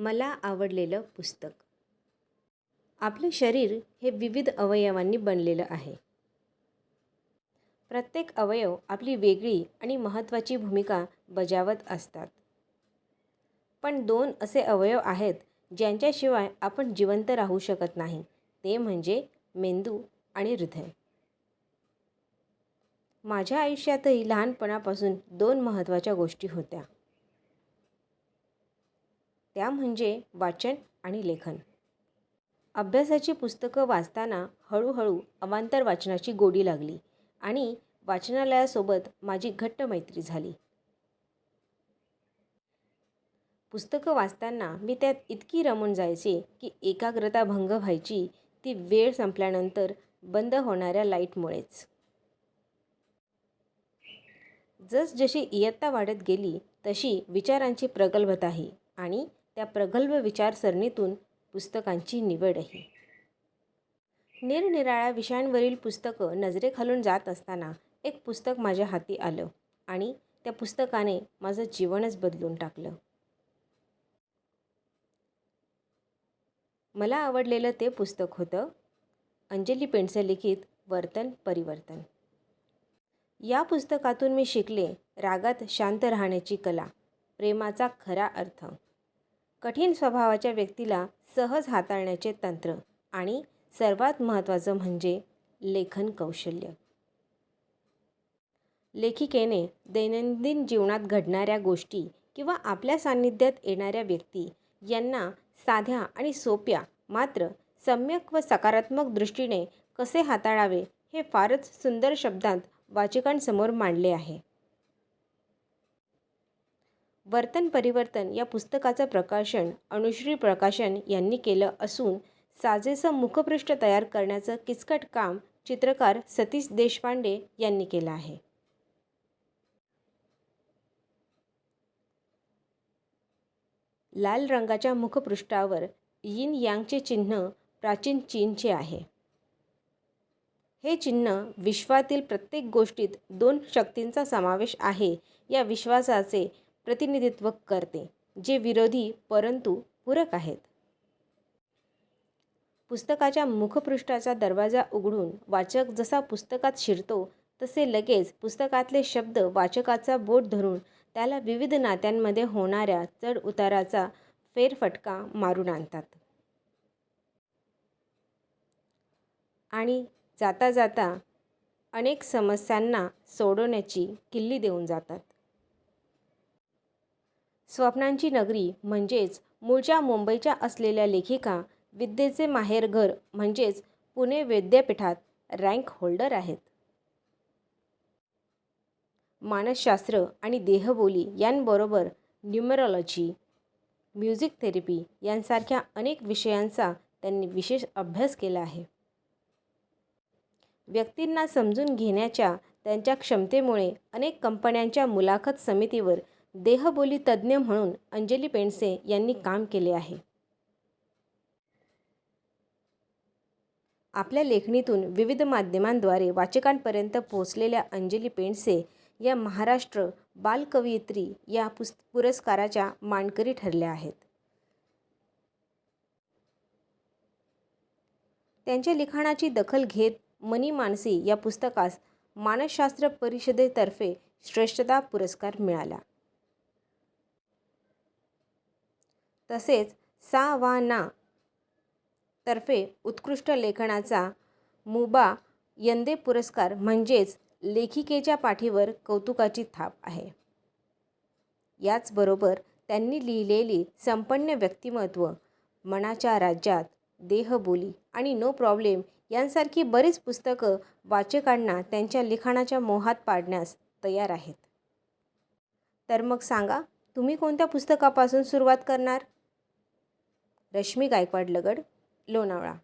मला आवडलेलं पुस्तक. आपलं शरीर हे विविध अवयवांनी बनलेलं आहे. प्रत्येक अवयव आपली वेगळी आणि महत्त्वाची भूमिका बजावत असतात. पण दोन असे अवयव आहेत ज्यांच्याशिवाय आपण जिवंत राहू शकत नाही. ते म्हणजे मेंदू आणि हृदय. माझ्या आयुष्यातही लहानपणापासून दोन महत्त्वाच्या गोष्टी होत्या. त्या म्हणजे वाचन आणि लेखन. अभ्यासाची पुस्तकं वाचताना हळूहळू अवांतर वाचनाची गोडी लागली आणि वाचनालयासोबत माझी घट्ट मैत्री झाली. पुस्तकं वाचताना मी त्यात इतकी रमून जायचे की एकाग्रता भंग व्हायची ती वेळ संपल्यानंतर बंद होणाऱ्या लाईटमुळेच. जसजशी इयत्ता वाढत गेली तशी विचारांची प्रगल्भताही आणि त्या प्रगल्भ विचारसरणीतून पुस्तकांची निवडही. निरनिराळ्या विषयांवरील पुस्तकं नजरेखालून जात असताना एक पुस्तक माझ्या हाती आलं आणि त्या पुस्तकाने माझं जीवनच बदलून टाकलं. मला आवडलेलं ते पुस्तक होतं अंजली पेंडसे लिखित वर्तन परिवर्तन. या पुस्तकातून मी शिकले रागात शांत राहण्याची कला प्रेमाचा खरा अर्थ. कठीण स्वभावाच्या व्यक्तीला सहज हाताळण्याचे तंत्र आणि सर्वात महत्त्वाचं म्हणजे लेखन कौशल्य. लेखिकेने दैनंदिन जीवनात घडणाऱ्या गोष्टी किंवा आपल्या सान्निध्यात येणाऱ्या व्यक्ती यांना साध्या आणि सोप्या मात्र सम्यक व सकारात्मक दृष्टीने कसे हाताळावे हे फारच सुंदर शब्दांत वाचकांसमोर मांडले आहे. वर्तन परिवर्तन या पुस्तकाचं प्रकाशन अनुश्री प्रकाशन यांनी केलं असून साजेसं मुखपृष्ठ तयार करण्याचं किचकट काम चित्रकार सतीश देशपांडे यांनी केलं आहे. लाल रंगाच्या मुखपृष्ठावर यिन यांगचे चिन्ह प्राचीन चीनचे आहे. हे चिन्ह विश्वातील प्रत्येक गोष्टीत दोन शक्तींचा समावेश आहे. या विश्वासाचे प्रतिनिधित्व करते जे विरोधी परंतु पूरक आहेत. पुस्तकाच्या मुखपृष्ठाचा दरवाजा उघडून वाचक जसा पुस्तकात शिरतो तसे लगेच पुस्तकातले शब्द वाचकाचा बोट धरून त्याला विविध नात्यांमध्ये होणाऱ्या चढ उताराचा फेरफटका मारून आणतात. आणि जाता जाता अनेक समस्यांना सोडवण्याची किल्ली देऊन जातात. स्वप्नांची नगरी म्हणजेच मूळच्या मुंबईच्या असलेल्या लेखिका विद्येचे माहेरघर म्हणजेच पुणे विद्यापीठात रँक होल्डर आहेत. मानसशास्त्र आणि देहबोली यांबरोबर न्युमरॉलॉजी म्युझिक थेरपी यांसारख्या अनेक विषयांचा त्यांनी विशेष अभ्यास केला आहे. व्यक्तींना समजून घेण्याच्या त्यांच्या क्षमतेमुळे अनेक कंपन्यांच्या मुलाखत समितीवर देहबोली तज्ज्ञ म्हणून अंजली पेंडसे यांनी काम केले आहे. आपल्या लेखणीतून विविध माध्यमांद्वारे वाचकांपर्यंत पोहोचलेल्या अंजली पेंडसे या महाराष्ट्र बालकवयित्री या पुस् पुरस्काराच्या मानकरी ठरल्या आहेत. त्यांच्या लिखाणाची दखल घेत मनी मानसी या पुस्तकास मानसशास्त्र परिषदेतर्फे श्रेष्ठता पुरस्कार मिळाला. तसेच सा वा ना तर्फे उत्कृष्ट लेखनाचा मुबा यंदे पुरस्कार म्हणजेच लेखिकेच्या पाठीवर कौतुकाची थाप आहे. याचबरोबर त्यांनी लिहिलेली संपन्न व्यक्तिमत्व मनाच्या राज्यात देहबोली आणि नो प्रॉब्लेम यांसारखी बरीच पुस्तकं वाचकांना त्यांच्या लिखाणाच्या मोहात पाडण्यास तयार आहेत. तर मग सांगा तुम्ही कोणत्या पुस्तकापासून सुरुवात करणार? रश्मी गायकवाड लगड लोणावळा.